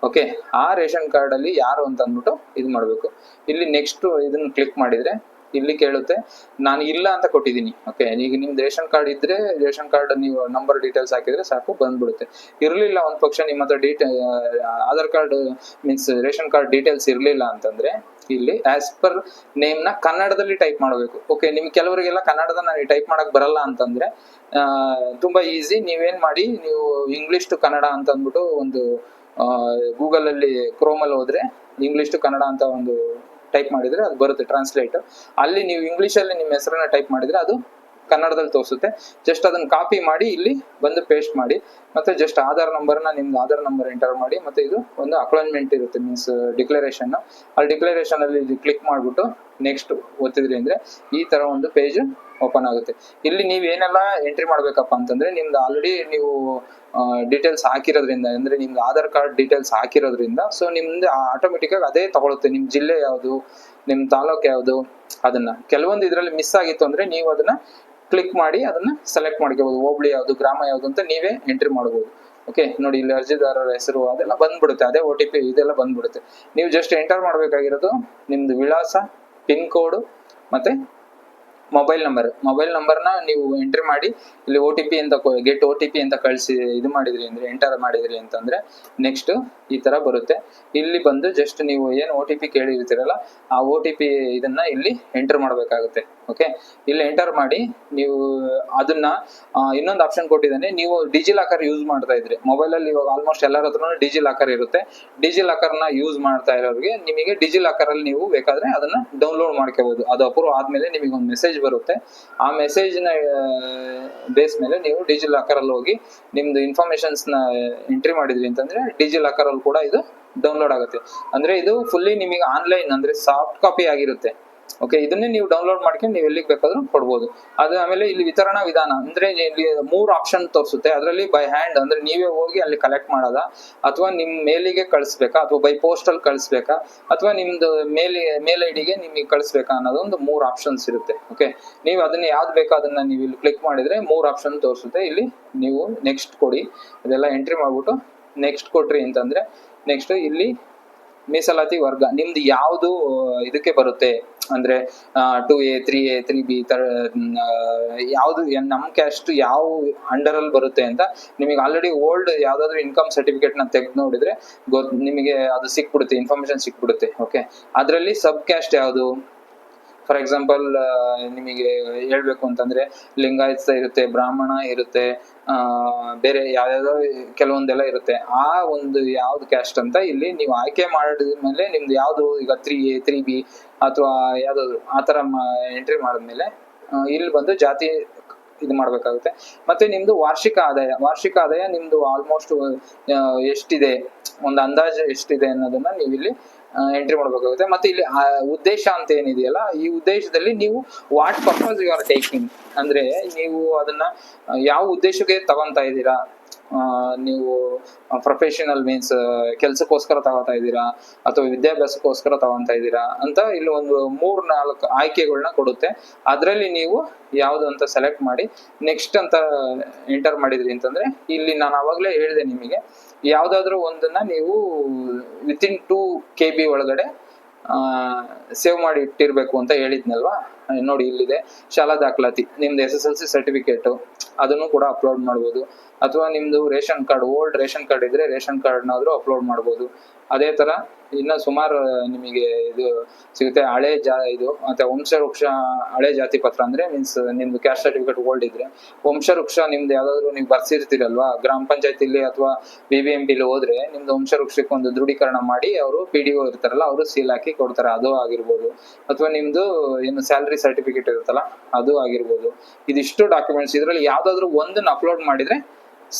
ಓಕೆ ಆ ರೇಷನ್ ಕಾರ್ಡ್ ಅಲ್ಲಿ ಯಾರು ಅಂತ ಅಂದ್ಬಿಟ್ಟು ಇದು ಮಾಡಬೇಕು. ಇಲ್ಲಿ ನೆಕ್ಸ್ಟ್ ಇದನ್ನ ಕ್ಲಿಕ್ ಮಾಡಿದ್ರೆ ಇಲ್ಲಿ ಕೇಳುತ್ತೆ, ನಾನು ಇಲ್ಲ ಅಂತ ಕೊಟ್ಟಿದ್ದೀನಿ. ಓಕೆ ಈಗ ನಿಮ್ದು ರೇಷನ್ ಕಾರ್ಡ್ ಇದ್ರೆ, ರೇಷನ್ ಕಾರ್ಡ್ ನೀವು ನಂಬರ್ ಡೀಟೇಲ್ಸ್ ಹಾಕಿದ್ರೆ ಸಾಕು, ಬಂದ್ಬಿಡುತ್ತೆ. ಇರಲಿಲ್ಲ ಒಂದು ಪಕ್ಷ ನಿಮ್ಮ ಹತ್ರ detail Aadhaar card means ration card details ಇರಲಿಲ್ಲ ಅಂತಂದ್ರೆ, ಇಲ್ಲಿ ಆಸ್ ಪರ್ ನೇಮ್ನ ಕನ್ನಡದಲ್ಲಿ ಟೈಪ್ ಮಾಡಬೇಕು. ಓಕೆ ನಿಮ್ಗೆ ಕೆಲವರಿಗೆಲ್ಲ ಕನ್ನಡದ ನನಗೆ ಟೈಪ್ ಮಾಡಕ್ ಬರಲ್ಲ ಅಂತಂದ್ರೆ ತುಂಬಾ ಈಸಿ ನೀವೇನ್ ಮಾಡಿ, ನೀವು ಇಂಗ್ಲಿಷ್ ಟು ಕನ್ನಡ ಅಂತ ಅಂದ್ಬಿಟ್ಟು ಒಂದು ಗೂಗಲ್ ಅಲ್ಲಿ ಕ್ರೋಮ್ ಅಲ್ಲಿ ಹೋದ್ರೆ ಇಂಗ್ಲಿಷ್ ಟು ಕನ್ನಡ ಅಂತ ಒಂದು ಟೈಪ್ ಮಾಡಿದ್ರೆ ಅದು ಬರುತ್ತೆ ಟ್ರಾನ್ಸ್ಲೇಟ್ ಅಲ್ಲಿ ನೀವು ಇಂಗ್ಲಿಷ್ ಅಲ್ಲಿ ನಿಮ್ಮ ಹೆಸರನ್ನ ಟೈಪ್ ಮಾಡಿದ್ರೆ ಅದು ಕನ್ನಡದಲ್ಲಿ ತೋರಿಸುತ್ತೆ. ಜಸ್ಟ್ ಅದನ್ನ ಕಾಪಿ ಮಾಡಿ ಇಲ್ಲಿ ಬಂದು ಪೇಸ್ಟ್ ಮಾಡಿ, ಮತ್ತೆ ಜಸ್ಟ್ ಆಧಾರ್ ನಂಬರ್ನ ನಿಮ್ದು ಆಧಾರ್ ನಂಬರ್ ಎಂಟರ್ ಮಾಡಿ, ಮತ್ತೆ ಇದು ಒಂದು ಅಕ್ಲೈನ್ಮೆಂಟ್ ಇರುತ್ತೆ ಮೀನ್ಸ್ ಡಿಕ್ಲರೇಷನ್ ಅಲ್ಲಿ ಡಿಕ್ಲರೇಷನ್ ಅಲ್ಲಿ ಕ್ಲಿಕ್ ಮಾಡಿಬಿಟ್ಟು ನೆಕ್ಸ್ಟ್ ಓದಿದ್ರಿ ಅಂದ್ರೆ ಈ ತರ ಒಂದು ಪೇಜ್ ಓಪನ್ ಆಗುತ್ತೆ. ಇಲ್ಲಿ ನೀವು ಏನೆಲ್ಲ ಎಂಟ್ರಿ ಮಾಡ್ಬೇಕಪ್ಪ ಅಂತಂದ್ರೆ, ನಿಮ್ದು ಆಲ್ರೆಡಿ ನೀವು ಡೀಟೇಲ್ಸ್ ಹಾಕಿರೋದ್ರಿಂದ, ಅಂದ್ರೆ ನಿಮ್ದು ಆಧಾರ್ ಕಾರ್ಡ್ ಡೀಟೇಲ್ಸ್ ಹಾಕಿರೋದ್ರಿಂದ ಸೊ ನಿಮ್ದು ಆಟೋಮೆಟಿಕ್ ಆಗಿ ಅದೇ ತಗೊಳುತ್ತೆ. ನಿಮ್ ಜಿಲ್ಲೆ ಯಾವುದು ನಿಮ್ ತಾಲೂಕು ಯಾವುದು, ಅದನ್ನ. ಕೆಲವೊಂದು ಇದರಲ್ಲಿ ಮಿಸ್ ಆಗಿತ್ತು ಅಂದ್ರೆ ನೀವು ಅದನ್ನ ಕ್ಲಿಕ್ ಮಾಡಿ ಅದನ್ನ ಸೆಲೆಕ್ಟ್ ಮಾಡ್ಕೋಬಹುದು ಹೋಬಳಿ ಯಾವುದು, ಗ್ರಾಮ ಯಾವುದು ಅಂತ ನೀವೇ ಎಂಟ್ರಿ ಮಾಡಬಹುದು ಓಕೆ ನೋಡಿ, ಇಲ್ಲಿ ಅರ್ಜಿದಾರರ ಹೆಸರು ಅದೆಲ್ಲ ಬಂದ್ಬಿಡುತ್ತೆ. ಅದೇ ಒ ಟಿ ಪಿ ಇದೆಲ್ಲ ಬಂದ್ಬಿಡುತ್ತೆ. ನೀವು ಜಸ್ಟ್ ಎಂಟರ್ ಮಾಡ್ಬೇಕಾಗಿರೋದು ನಿಮ್ದು ವಿಳಾಸ ಪಿನ್ ಕೋಡ್ ಮತ್ತೆ ಮೊಬೈಲ್ ನಂಬರ್ ಮೊಬೈಲ್ ನಂಬರ್ನ ನೀವು ಎಂಟ್ರಿ ಮಾಡಿ, ಇಲ್ಲಿ ಓ ಟಿ ಪಿ ಅಂತ ಗೆಟ್ ಓ ಟಿ ಪಿ ಅಂತ ಕಳಿಸಿ, ಇದು ಮಾಡಿದ್ರಿ ಅಂದ್ರೆ ಎಂಟರ್ ಮಾಡಿದ್ರಿ ಅಂತಂದ್ರೆ ನೆಕ್ಸ್ಟ್ ಈ ತರ ಬರುತ್ತೆ. ಇಲ್ಲಿ ಬಂದು ಜಸ್ಟ್ ನೀವು ಏನು ಓ ಟಿ ಪಿ ಕೇಳಿರ್ತೀರಲ್ಲ, ಆ ಓ ಟಿ ಪಿ ಇದನ್ನ ಇಲ್ಲಿ ಎಂಟರ್ ಮಾಡಬೇಕಾಗುತ್ತೆ. ಓಕೆ ಇಲ್ಲಿ ಎಂಟರ್ ಮಾಡಿ, ನೀವು ಅದನ್ನ ಇನ್ನೊಂದು ಆಪ್ಷನ್ ಕೊಟ್ಟಿದ್ದಾನೆ. ನೀವು ಡಿಜಿ ಲಾಕರ್ ಯೂಸ್ ಮಾಡ್ತಾ ಇದ್ರಿ. ಮೊಬೈಲ್ ಅಲ್ಲಿ ಇವಾಗ ಆಲ್ಮೋಸ್ಟ್ ಎಲ್ಲರ ಹತ್ರ ಡಿಜಿ ಲಾಕರ್ ಇರುತ್ತೆ. ಡಿಜಿ ಲಾಕರ್ನ ಯೂಸ್ ಮಾಡ್ತಾ ಇರೋರಿಗೆ ನಿಮಗೆ ಡಿಜಿ ಲಾಕರ್ ಅಲ್ಲಿ ನೀವು ಬೇಕಾದ್ರೆ ಅದನ್ನ ಡೌನ್ಲೋಡ್ ಮಾಡ್ಕೋಬಹುದು ಅದು ಅಪ್ರೂವ್ ಆದ್ಮೇಲೆ ನಿಮಗೆ ಒಂದು ಮೆಸೇಜ್ ಬರುತ್ತೆ. ಆ ಮೆಸೇಜ್ನ ಬೇಸ್ ಮೇಲೆ ನೀವು ಡಿಜಿ ಲಾಕರ್ ಅಲ್ಲಿ ಹೋಗಿ ನಿಮ್ದು ಇನ್ಫಾರ್ಮೇಶನ್ಸ್ನ ಎಂಟ್ರಿ ಮಾಡಿದ್ರಿ ಅಂತಂದ್ರೆ ಡಿಜಿ ಲಾಕರ್ ಅಲ್ಲಿ ಕೂಡ ಇದು ಡೌನ್ಲೋಡ್ ಆಗುತ್ತೆ. ಅಂದ್ರೆ ಇದು ಫುಲ್ಲಿ ನಿಮಗೆ ಆನ್ಲೈನ್ ಅಂದ್ರೆ ಸಾಫ್ಟ್ ಕಾಪಿ ಆಗಿರುತ್ತೆ. ಓಕೆ ಇದನ್ನೇ ನೀವು ಡೌನ್ಲೋಡ್ ಮಾಡ್ಕೊಂಡು ನೀವು ಎಲ್ಲಿಗೆ ಬೇಕಾದ್ರೂ ಕೊಡ್ಬೋದು. ಅದು ಆಮೇಲೆ ಇಲ್ಲಿ ವಿತರಣಾ ವಿಧಾನ, ಅಂದ್ರೆ ಇಲ್ಲಿ ಮೂರು ಆಪ್ಷನ್ ತೋರಿಸುತ್ತೆ. ಅದರಲ್ಲಿ ಬೈ ಹ್ಯಾಂಡ್ ಅಂದ್ರೆ ನೀವೇ ಹೋಗಿ ಅಲ್ಲಿ ಕಲೆಕ್ಟ್ ಮಾಡೋದ? ಅಥವಾ ನಿಮ್ಮ ಮೇಲಿಗೆ ಕಳಿಸ್ಬೇಕಾ? ಅಥವಾ ಬೈ ಪೋಸ್ಟಲ್ ಕಳಿಸ್ಬೇಕಾ? ಅಥವಾ ನಿಮ್ದು ಮೇಲ್ ಮೇಲ್ ಐಡಿಗೆ ನಿಮಗೆ ಕಳಿಸ್ಬೇಕಾ ಅನ್ನೋದೊಂದು ಮೂರು ಆಪ್ಷನ್ಸ್ ಇರುತ್ತೆ. ಓಕೆ ನೀವು ಅದನ್ನ ಯಾವ್ದು ಬೇಕೋ ಅದನ್ನ ನೀವು ಇಲ್ಲಿ ಕ್ಲಿಕ್ ಮಾಡಿದ್ರೆ ಮೂರು ಆಪ್ಷನ್ ತೋರಿಸುತ್ತೆ. ಇಲ್ಲಿ ನೀವು ನೆಕ್ಸ್ಟ್ ಕೊಡಿ. ಅದೆಲ್ಲ ಎಂಟ್ರಿ ಮಾಡ್ಬಿಟ್ಟು ನೆಕ್ಸ್ಟ್ ಕೊಟ್ರಿ ಅಂತಂದ್ರೆ ನೆಕ್ಸ್ಟ್ ಇಲ್ಲಿ ಮೀಸಲಾತಿ ವರ್ಗ, ನಿಮ್ದು ಯಾವುದು ಇದಕ್ಕೆ ಬರುತ್ತೆ? ಅಂದ್ರೆ two A three A three B ತರ ಯಾವುದು ನಮ್ ಕ್ಯಾಸ್ಟ್ ಯಾವ ಅಂಡರ್ ಅಲ್ಲಿ ಬರುತ್ತೆ ಅಂತ ನಿಮಗೆ ಆಲ್ರೆಡಿ ಓಲ್ಡ್ ಯಾವ್ದಾದ್ರು ಇನ್ಕಮ್ ಸರ್ಟಿಫಿಕೇಟ್ನ ತೆಗೆದು ನೋಡಿದ್ರೆ ನಿಮಗೆ ಅದು ಸಿಕ್ಬಿಡುತ್ತೆ ಇನ್ಫಾರ್ಮೇಶನ್ ಸಿಕ್ಬಿಡುತ್ತೆ ಓಕೆ ಅದರಲ್ಲಿ ಸಬ್ ಕ್ಯಾಸ್ಟ್ ಯಾವುದು? ಫಾರ್ ಎಕ್ಸಾಂಪಲ್ ನಿಮಗೆ ಹೇಳ್ಬೇಕು ಅಂತಂದ್ರೆ, ಲಿಂಗಾಯತ ಇರುತ್ತೆ, ಬ್ರಾಹ್ಮಣ ಇರುತ್ತೆ ಬೇರೆ ಯಾವ್ಯಾವ್ದೋ ಕೆಲವೊಂದೆಲ್ಲ ಇರುತ್ತೆ. ಆ ಒಂದು ಯಾವ್ದು ಕ್ಯಾಸ್ಟ್ ಅಂತ ಇಲ್ಲಿ ನೀವು ಆಯ್ಕೆ ಮಾಡಿದ ಮೇಲೆ ನಿಮ್ದು ಯಾವ್ದು ಈಗ ತ್ರೀ ಎ ತ್ರೀ ಬಿ ಅಥವಾ ಯಾವ್ದಾದ್ರು ಆ ತರ ಎಂಟ್ರಿ ಮಾಡಿದ್ಮೇಲೆ ಇಲ್ಲಿ ಬಂದು ಜಾತಿ ಇದು ಮಾಡ್ಬೇಕಾಗುತ್ತೆ. ಮತ್ತೆ ನಿಮ್ದು ವಾರ್ಷಿಕ ಆದಾಯ. ವಾರ್ಷಿಕ ಆದಾಯ ನಿಮ್ದು ಆಲ್ಮೋಸ್ಟ್ ಎಷ್ಟಿದೆ? ಒಂದು ಅಂದಾಜು ಎಷ್ಟಿದೆ ಅನ್ನೋದನ್ನ ನೀವು ಇಲ್ಲಿ ಎಂಟ್ರಿ ಮಾಡ್ಬೇಕಾಗುತ್ತೆ. ಮತ್ತೆ ಇಲ್ಲಿ ಉದ್ದೇಶ ಅಂತ ಏನಿದೆಯಲ್ಲ, ಈ ಉದ್ದೇಶದಲ್ಲಿ ನೀವು what purpose you are taking ಅಂದ್ರೆ ನೀವು ಅದನ್ನ ಯಾವ ಉದ್ದೇಶಕ್ಕೆ ತಗೊಂತಾ ಇದ್ದೀರಾ? ನೀವು ಪ್ರೊಫೆಷನಲ್ ಮೀನ್ಸ್ ಕೆಲ್ಸಕ್ಕೋಸ್ಕರ ತಗೋತಾ ಇದ್ದೀರಾ? ಅಥವಾ ವಿದ್ಯಾಭ್ಯಾಸಕ್ಕೋಸ್ಕರ ತಗೊಂತಾ ಇದ್ದೀರಾ? ಅಂತ ಇಲ್ಲಿ ಒಂದು ಮೂರ್ ನಾಲ್ಕು ಆಯ್ಕೆಗಳನ್ನ ಕೊಡುತ್ತೆ. ಅದರಲ್ಲಿ ನೀವು ಯಾವ್ದು ಅಂತ ಸೆಲೆಕ್ಟ್ ಮಾಡಿ ನೆಕ್ಸ್ಟ್ ಅಂತ ಎಂಟರ್ ಮಾಡಿದ್ರಿ ಅಂತಂದ್ರೆ, ಇಲ್ಲಿ ನಾನು ಅವಾಗಲೇ ಹೇಳಿದೆ ನಿಮಗೆ ಯಾವ್ದಾದ್ರು ಒಂದನ್ನ ನೀವು ವಿತಿನ್ ಟೂ ಕೆ ಬಿ ಒಳಗಡೆ ಸೇವ್ ಮಾಡಿ ಇಟ್ಟಿರ್ಬೇಕು ಅಂತ ಹೇಳಿದ್ನಲ್ವಾ? ನೋಡಿ ಇಲ್ಲಿದೆ. ಶಾಲಾ ದಾಖಲಾತಿ, ನಿಮ್ದು S S L C certificate ಅದನ್ನು ಕೂಡ ಅಪ್ಲೋಡ್ ಮಾಡ್ಬೋದು. ಅಥವಾ ನಿಮ್ದು ration card old ration card ಇದ್ರೆ ರೇಷನ್ ಕಾರ್ಡ್ನಾದ್ರೂ ಅಪ್ಲೋಡ್ ಮಾಡ್ಬೋದು. ಅದೇ ತರ ಇನ್ನ ಸುಮಾರು ನಿಮಗೆ ಇದು ಸಿಗುತ್ತೆ ಹಳೆ ಜಾ ಇದು, ಮತ್ತೆ ವಂಶವೃಕ್ಷ, ಹಳೆ ಜಾತಿ ಪತ್ರ ಅಂದ್ರೆ ಮೀನ್ಸ್ ನಿಮ್ದು ಕ್ಯಾಸ್ಟ್ ಸರ್ಟಿಫಿಕೇಟ್ ಓಲ್ಡ್ ಇದ್ರೆ, ವಂಶವೃಕ್ಷ ನಿಮ್ದು ಯಾವ್ದಾದ್ರು ನೀವು ಬರ್ಸಿರ್ತೀರಲ್ವಾ? ಗ್ರಾಮ ಪಂಚಾಯತಿಲಿ ಅಥವಾ ಬಿ ಬಿ ಎಂ ಪಿಲಿ ಹೋದ್ರೆ ನಿಮ್ದು ವಂಶವೃಕ್ಷಕ್ಕೆ ಒಂದು ದೃಢೀಕರಣ ಮಾಡಿ ಅವರು ಪಿ ಡಿ ಒ ಇರ್ತಾರಲ್ಲ, ಅವರು ಸೀಲ್ ಹಾಕಿ ಕೊಡ್ತಾರೆ, ಅದು ಆಗಿರ್ಬೋದು. ಅಥವಾ ನಿಮ್ದು ಏನು ಸ್ಯಾಲರಿ ಸರ್ಟಿಫಿಕೇಟ್ ಇರುತ್ತಲ್ಲ, ಅದು ಆಗಿರ್ಬೋದು. ಇದಿಷ್ಟು ಡಾಕ್ಯುಮೆಂಟ್ಸ್ ಇದರಲ್ಲಿ ಯಾವ್ದಾದ್ರು ಒಂದನ್ನ ಅಪ್ಲೋಡ್ ಮಾಡಿದ್ರೆ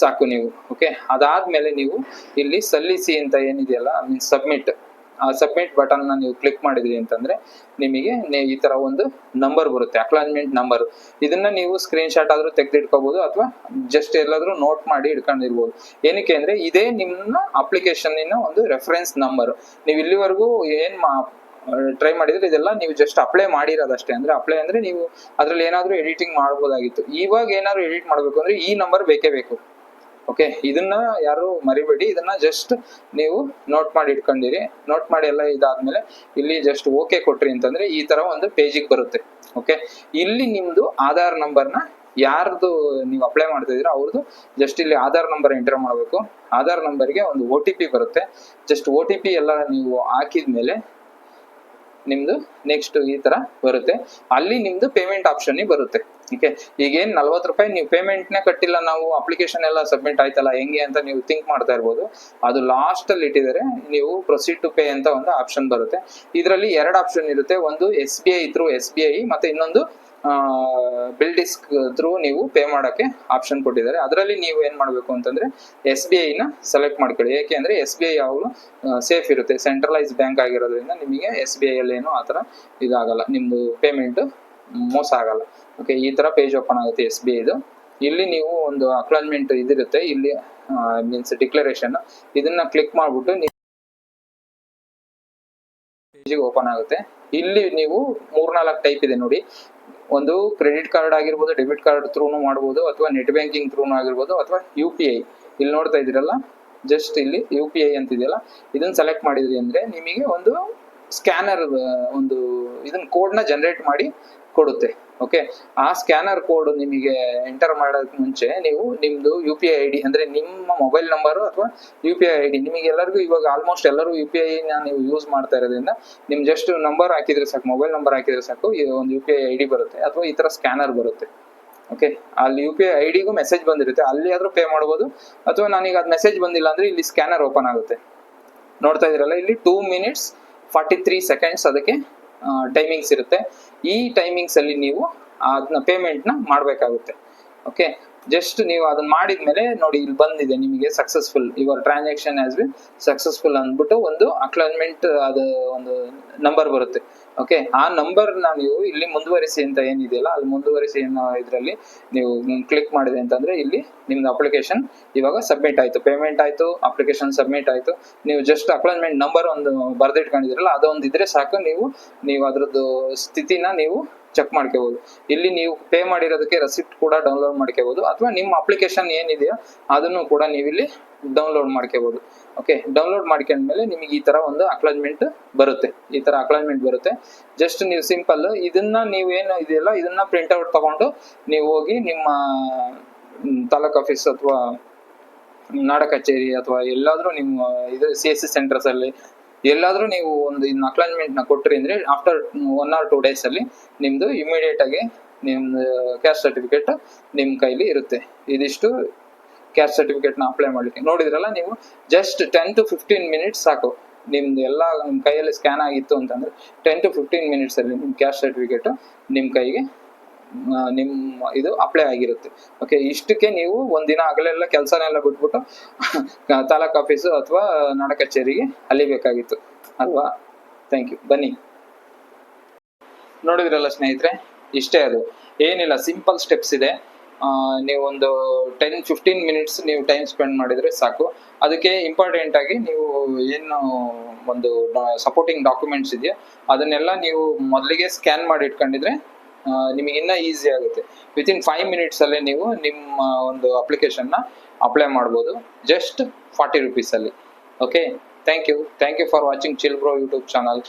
ಸಾಕು ನೀವು ಓಕೆ ಅದಾದ್ಮೇಲೆ ನೀವು ಇಲ್ಲಿ ಸಲ್ಲಿಸಿ ಅಂತ ಏನಿದೆಯಲ್ಲ ಮೀನ್ಸ್ ಸಬ್ಮಿಟ್ ಆ ಸಬ್ಮಿಟ್ ಬಟನ್ ನೀವು ಕ್ಲಿಕ್ ಮಾಡಿದ್ರಿ ಅಂತಂದ್ರೆ ನಿಮಗೆ ಈ ತರ ಒಂದು ನಂಬರ್ ಬರುತ್ತೆ ಅಕ್ಲಾನ್ಮೆಂಟ್ ನಂಬರ್ ಇದನ್ನ ನೀವು ಸ್ಕ್ರೀನ್ ಶಾಟ್ ಆದ್ರೂ ತೆಗೆದಿಟ್ಕೋಬಹುದು ಅಥವಾ ಜಸ್ಟ್ ಎಲ್ಲಾದ್ರೂ ನೋಟ್ ಮಾಡಿ ಇಟ್ಕೊಂಡಿರ್ಬೋದು. ಏನಕ್ಕೆ ಅಂದ್ರೆ ಇದೇ ನಿಮ್ಮ ಅಪ್ಲಿಕೇಶನ್ ಒಂದು ರೆಫರೆನ್ಸ್ ನಂಬರ್ ನೀವು ಇಲ್ಲಿವರೆಗೂ ಏನ್ ಟ್ರೈ ಮಾಡಿದ್ರೆ ಇದೆಲ್ಲ ನೀವು ಜಸ್ಟ್ ಅಪ್ಲೈ ಮಾಡಿರೋದಷ್ಟೇ. ಅಂದ್ರೆ ಅಪ್ಲೈ ಅಂದ್ರೆ ನೀವು ಅದ್ರಲ್ಲಿ ಏನಾದ್ರೂ ಎಡಿಟಿಂಗ್ ಮಾಡಬಹುದಾಗಿತ್ತು ಇವಾಗ ಏನಾದ್ರು ಎಡಿಟ್ ಮಾಡ್ಬೇಕು ಅಂದ್ರೆ ಈ ನಂಬರ್ ಬೇಕೇ ಬೇಕು. ಓಕೆ ಇದನ್ನ ಯಾರು ಮರಿಬೇಡಿ. ಇದನ್ನ ಜಸ್ಟ್ ನೀವು ನೋಟ್ ಮಾಡಿ ಇಟ್ಕೊಂಡಿರಿ. ನೋಟ್ ಮಾಡಿ ಎಲ್ಲ ಇದಾದ್ಮೇಲೆ ಇಲ್ಲಿ ಜಸ್ಟ್ ಓಕೆ ಕೊಟ್ರಿ ಅಂತಂದ್ರೆ ಈ ತರ ಒಂದು ಪೇಜಿಗೆ ಬರುತ್ತೆ. ಓಕೆ ಇಲ್ಲಿ ನಿಮ್ದು ಆಧಾರ್ ನಂಬರ್ನ ಯಾರ್ದು ನೀವು ಅಪ್ಲೈ ಮಾಡ್ತಾ ಅವ್ರದ್ದು ಜಸ್ಟ್ ಇಲ್ಲಿ ಆಧಾರ್ ನಂಬರ್ ಎಂಟರ್ ಮಾಡಬೇಕು. ಆಧಾರ್ ನಂಬರ್ಗೆ ಒಂದು ಒ ಟಿ ಪಿ ಬರುತ್ತೆ. ಜಸ್ಟ್ ಒ ಟಿ ಪಿ ಎಲ್ಲ ನೀವು ಹಾಕಿದ್ಮೇಲೆ ನಿಮ್ದು ನೆಕ್ಸ್ಟ್ ಈ ತರ ಬರುತ್ತೆ. ಅಲ್ಲಿ ನಿಮ್ದು ಪೇಮೆಂಟ್ ಆಪ್ಷನ್ ಬರುತ್ತೆ. ಓಕೆ ಈಗೇನ್ ನಲ್ವತ್ತು ರೂಪಾಯಿ ನೀವು ಪೇಮೆಂಟ್ನೇ ಕಟ್ಟಿಲ್ಲ, ನಾವು ಅಪ್ಲಿಕೇಶನ್ ಎಲ್ಲ ಸಬ್ಮಿಟ್ ಆಯ್ತಲ್ಲ, ಹೆಂಗೆ ಅಂತ ನೀವು ಥಿಂಕ್ ಮಾಡ್ತಾ ಇರ್ಬೋದು. ಅದು ಲಾಸ್ಟ್ ಅಲ್ಲಿ ಇಟ್ಟಿದ್ದಾರೆ. ನೀವು ಪ್ರೊಸೀಡ್ ಟು ಪೇ ಅಂತ ಒಂದು ಆಪ್ಷನ್ ಬರುತ್ತೆ. ಇದರಲ್ಲಿ ಎರಡು ಆಪ್ಷನ್ ಇರುತ್ತೆ. ಒಂದು S B I through S B I ಮತ್ತೆ ಇನ್ನೊಂದು ಬಿಲ್ ಡಿಸ್ಕ್ ಥ್ರೂ ನೀವು ಪೇ ಮಾಡೋಕ್ಕೆ ಆಪ್ಷನ್ ಕೊಟ್ಟಿದ್ದಾರೆ. ಅದರಲ್ಲಿ ನೀವು ಏನು ಮಾಡಬೇಕು ಅಂತಂದರೆ ಎಸ್ ಬಿ ಐನ ಸೆಲೆಕ್ಟ್ ಮಾಡ್ಕೊಳ್ಳಿ. ಏಕೆ ಅಂದರೆ ಎಸ್ ಬಿ ಐ ಯಾವಾಗಲೂ ಸೇಫ್ ಇರುತ್ತೆ. ಸೆಂಟ್ರಲೈಸ್ ಬ್ಯಾಂಕ್ ಆಗಿರೋದ್ರಿಂದ ನಿಮಗೆ ಎಸ್ ಬಿ ಐಯಲ್ಲೇನು ಆ ಥರ ಇದಾಗಲ್ಲ. ನಿಮ್ಮದು ಪೇಮೆಂಟ್ ಮೋಸ ಆಗಲ್ಲ. ಓಕೆ ಈ ತರ ಪೇಜ್ ಓಪನ್ ಆಗುತ್ತೆ ಎಸ್ ಬಿ ಐದು ಇಲ್ಲಿ ನೀವು ಒಂದು ಅಕ್ಲಾನ್ಮೆಂಟ್ ಇದಿರುತ್ತೆ. ಇಲ್ಲಿ ಮೀನ್ಸ್ ಡಿಕ್ಲರೇಷನ್ ಇದನ್ನ ಕ್ಲಿಕ್ ಮಾಡ್ಬಿಟ್ಟು ನೀವು ಪೇಜಿಗೆ ಓಪನ್ ಆಗುತ್ತೆ. ಇಲ್ಲಿ ನೀವು ಮೂರ್ನಾಲ್ಕು ಟೈಪ್ ಇದೆ ನೋಡಿ. ಒಂದು ಕ್ರೆಡಿಟ್ ಕಾರ್ಡ್ ಆಗಿರ್ಬೋದು ಡೆಬಿಟ್ ಕಾರ್ಡ್ ಥ್ರೂನು ಮಾಡ್ಬೋದು, ಅಥವಾ ನೆಟ್ ಬ್ಯಾಂಕಿಂಗ್ ಥ್ರೂನು ಆಗಿರ್ಬೋದು, ಅಥವಾ ಯು ಪಿ ಐ ಇಲ್ಲಿ ನೋಡ್ತಾ ಇದ್ದೀರಲ್ಲ? ಜಸ್ಟ್ ಇಲ್ಲಿ ಯು ಪಿ ಐ ಅಂತಿದೆಯಲ್ಲ? ಇದನ್ನ ಸೆಲೆಕ್ಟ್ ಮಾಡಿದ್ರಿ ಅಂದರೆ ನಿಮಗೆ ಒಂದು ಸ್ಕ್ಯಾನರ್ ಒಂದು ಇದನ್ನ ಕೋಡ್ನ ಜನರೇಟ್ ಮಾಡಿ ಕೊಡುತ್ತೆ ಓಕೆ ಆ ಸ್ಕ್ಯಾನರ್ ಕೋಡ್ ನಿಮಗೆ ಎಂಟರ್ ಮಾಡೋಕ್ಕೆ ಮುಂಚೆ ನೀವು ನಿಮ್ದು U P I I D ಅಂದ್ರೆ ನಿಮ್ಮ ಮೊಬೈಲ್ ನಂಬರ್ ಅಥವಾ U P I I D ನಿಮಗೆ ಎಲ್ಲರಿಗೂ ಇವಾಗ ಆಲ್ಮೋಸ್ಟ್ ಎಲ್ಲರೂ ಯು ಪಿ ಐ ನ ನೀವು ಯೂಸ್ ಮಾಡ್ತಾ ಇರೋದ್ರಿಂದ ನಿಮ್ ಜಸ್ಟ್ ನಂಬರ್ ಹಾಕಿದ್ರೆ ಸಾಕು ಮೊಬೈಲ್ ನಂಬರ್ ಹಾಕಿದ್ರೆ ಸಾಕು ಒಂದು U P I I D ಬರುತ್ತೆ ಅಥವಾ ಈ ತರ ಸ್ಕ್ಯಾನರ್ ಬರುತ್ತೆ ಓಕೆ ಅಲ್ಲಿ ಯು ಪಿ ಐ ಐ ಡಿಗೂ ಮೆಸೇಜ್ ಬಂದಿರುತ್ತೆ, ಅಲ್ಲಿ ಆದ್ರೂ ಪೇ ಮಾಡ್ಬೋದು ಅಥವಾ ನನಗೆ ಅದು ಮೆಸೇಜ್ ಬಂದಿಲ್ಲ ಅಂದ್ರೆ ಇಲ್ಲಿ ಸ್ಕ್ಯಾನರ್ ಓಪನ್ ಆಗುತ್ತೆ. ನೋಡ್ತಾ ಇದ್ರಲ್ಲ ಇಲ್ಲಿ two minutes forty three seconds ಅದಕ್ಕೆ ಟೈಮಿಂಗ್ಸ್ ಇರುತ್ತೆ. ಈ ಟೈಮಿಂಗ್ಸ್ ಅಲ್ಲಿ ನೀವು ಅದನ್ನ ಪೇಮೆಂಟ್ನ ಮಾಡ್ಬೇಕಾಗುತ್ತೆ. ಓಕೆ ಜಸ್ಟ್ ನೀವು ಅದನ್ನ ಮಾಡಿದ್ಮೇಲೆ ನೋಡಿ ಇಲ್ಲಿ ಬಂದಿದೆ ನಿಮಗೆ successful your transaction has been successful ಅಂದ್ಬಿಟ್ಟು ಒಂದು ಅಕ್ಲೈನ್ಮೆಂಟ್ ಅದು ಒಂದು ನಂಬರ್ ಬರುತ್ತೆ. ಓಕೆ ಆ ನಂಬರ್ನ ನೀವು ಇಲ್ಲಿ ಮುಂದುವರಿಸಿ ಅಂತ ಏನಿದೆಯಲ್ಲ, ಅಲ್ಲಿ ಮುಂದುವರಿಸಿ ಅನ್ನೋ ಇದರಲ್ಲಿ ನೀವು ಕ್ಲಿಕ್ ಮಾಡಿದೆ ಅಂತಂದ್ರೆ ಇಲ್ಲಿ ನಿಮ್ದು ಅಪ್ಲಿಕೇಶನ್ ಇವಾಗ ಸಬ್ಮಿಟ್ ಆಯ್ತು. ಪೇಮೆಂಟ್ ಆಯ್ತು ಅಪ್ಲಿಕೇಶನ್ ಸಬ್ಮಿಟ್ ಆಯ್ತು. ನೀವು ಜಸ್ಟ್ ಅಪಾಯಿಂಟ್ಮೆಂಟ್ ನಂಬರ್ ಒಂದು ಬರ್ದಿಟ್ಕೊಂಡಿದ್ರಲ್ಲ ಅದೊಂದು ಇದ್ರೆ ಸಾಕು ನೀವು ನೀವು ಅದ್ರದ್ದು ಸ್ಥಿತಿನ ನೀವು ಚೆಕ್ ಮಾಡ್ಕೋಬಹುದು ಇಲ್ಲಿ ನೀವು ಪೇ ಮಾಡಿರೋದಕ್ಕೆ ರೆಸಿಪ್ಟ್ ಕೂಡ ಡೌನ್ಲೋಡ್ ಮಾಡ್ಕೋಬಹುದು ಅಥವಾ ನಿಮ್ಮ ಅಪ್ಲಿಕೇಶನ್ ಏನಿದೆಯೋ ಅದನ್ನು ಕೂಡ ನೀವು ಇಲ್ಲಿ ಡೌನ್ಲೋಡ್ ಮಾಡ್ಕೋಬಹುದು ಓಕೆ ಡೌನ್ಲೋಡ್ ಮಾಡ್ಕೊಂಡ್ಮೇಲೆ ನಿಮಗೆ ಈ ತರ ಒಂದು ಅಕ್ಲಾಜ್ಮೆಂಟ್ ಬರುತ್ತೆ. ಈ ತರ ಅಕ್ಲಾಜ್ಮೆಂಟ್ ಬರುತ್ತೆ. ಜಸ್ಟ್ ನೀವು ಸಿಂಪಲ್ ಇದನ್ನ ನೀವೇನು ಇದೆಯಲ್ಲ, ಇದನ್ನ ಪ್ರಿಂಟ್ ಔಟ್ ತಗೊಂಡು ನೀವು ಹೋಗಿ ನಿಮ್ಮ ತಾಲೂಕ್ ಆಫೀಸ್ ಅಥವಾ ನಾಡ ಕಚೇರಿ ಅಥವಾ ಎಲ್ಲಾದ್ರೂ ನಿಮ್ಮ ಇದು ಸಿ ಎಸ್ ಸಿ ಸೆಂಟರ್ಸ್ ಅಲ್ಲಿ ಎಲ್ಲಾದ್ರೂ ನೀವು ಒಂದು ಇನ್ನು ಅಕ್ಲಾಜ್ಮೆಂಟ್ನ ಕೊಟ್ರಿ ಅಂದ್ರೆ after one or two days ಅಲ್ಲಿ ನಿಮ್ದು ಇಮಿಡಿಯೇಟ್ ಆಗಿ ನಿಮ್ದು ಕ್ಯಾಸ್ಟ್ ಸರ್ಟಿಫಿಕೇಟ್ ನಿಮ್ಮ ಕೈಲಿ ಇರುತ್ತೆ. ಇದಿಷ್ಟು ಕ್ಯಾಸ್ಟ್ನ ಅಪ್ಲೈ ಮಾಡ್ಲಿಕ್ಕೆ. ನೋಡಿದ್ರಲ್ಲ ನೀವು? Just ten to fifteen minutes ಸಾಕು. ನಿಮ್ದು ಎಲ್ಲ ನಿಮ್ಮ ಕೈಯಲ್ಲಿ ಸ್ಕ್ಯಾನ್ ಆಗಿತ್ತು ಅಂತಂದ್ರೆ ಟೆನ್ ಟು ಫಿಫ್ಟೀನ್ ಮಿನಿಟ್ಸ್ ಅಲ್ಲಿ ನಿಮ್ ಕ್ಯಾಸ್ಟ್ ಸರ್ಟಿಫಿಕೇಟ್ ನಿಮ್ ಕೈಗೆ ನಿಮ್ಮ ಇದು ಅಪ್ಲೈ ಆಗಿರುತ್ತೆ. ಓಕೆ ಇಷ್ಟಕ್ಕೆ ನೀವು ಒಂದಿನ ಆಗಲೆಲ್ಲ ಕೆಲಸನೆಲ್ಲ ಬಿಟ್ಬಿಟ್ಟು ತಾಲೂಕ್ ಆಫೀಸು ಅಥವಾ ನಾಡ ಕಚೇರಿಗೆ ಅಲಿಬೇಕಾಗಿತ್ತು. ಅಲ್ವಾ ಥ್ಯಾಂಕ್ ಯು ಬನ್ನಿ. ನೋಡಿದ್ರಲ್ಲ ಸ್ನೇಹಿತರೆ? ಇಷ್ಟೇ ಅದು. ಏನಿಲ್ಲ ಸಿಂಪಲ್ ಸ್ಟೆಪ್ಸ್ ಇದೆ. ನೀವು ಒಂದು ಟೆನ್ ಫಿಫ್ಟೀನ್ ಮಿನಿಟ್ಸ್ ನೀವು ಟೈಮ್ ಸ್ಪೆಂಡ್ ಮಾಡಿದ್ರೆ ಸಾಕು. ಅದಕ್ಕೆ ಇಂಪಾರ್ಟೆಂಟ್ ಆಗಿ ನೀವು ಏನು ಒಂದು ಸಪೋರ್ಟಿಂಗ್ ಡಾಕ್ಯುಮೆಂಟ್ಸ್ ಇದೆಯಾ, ಅದನ್ನೆಲ್ಲ ನೀವು ಮೊದಲಿಗೆ ಸ್ಕ್ಯಾನ್ ಮಾಡಿ ಇಟ್ಕೊಂಡಿದ್ರೆ ನಿಮಗೆ ಇನ್ನೂ ಈಸಿ ಆಗುತ್ತೆ. ವಿತಿನ್ ಫೈವ್ ಮಿನಿಟ್ಸ್ ಅಲ್ಲೇ ನೀವು ನಿಮ್ಮ ಒಂದು ಅಪ್ಲಿಕೇಶನ್ನ ಅಪ್ಲೈ ಮಾಡ್ಬೋದು. Just forty ರುಪೀಸಲ್ಲಿ okay thank you thank you for watching chill bro YouTube channel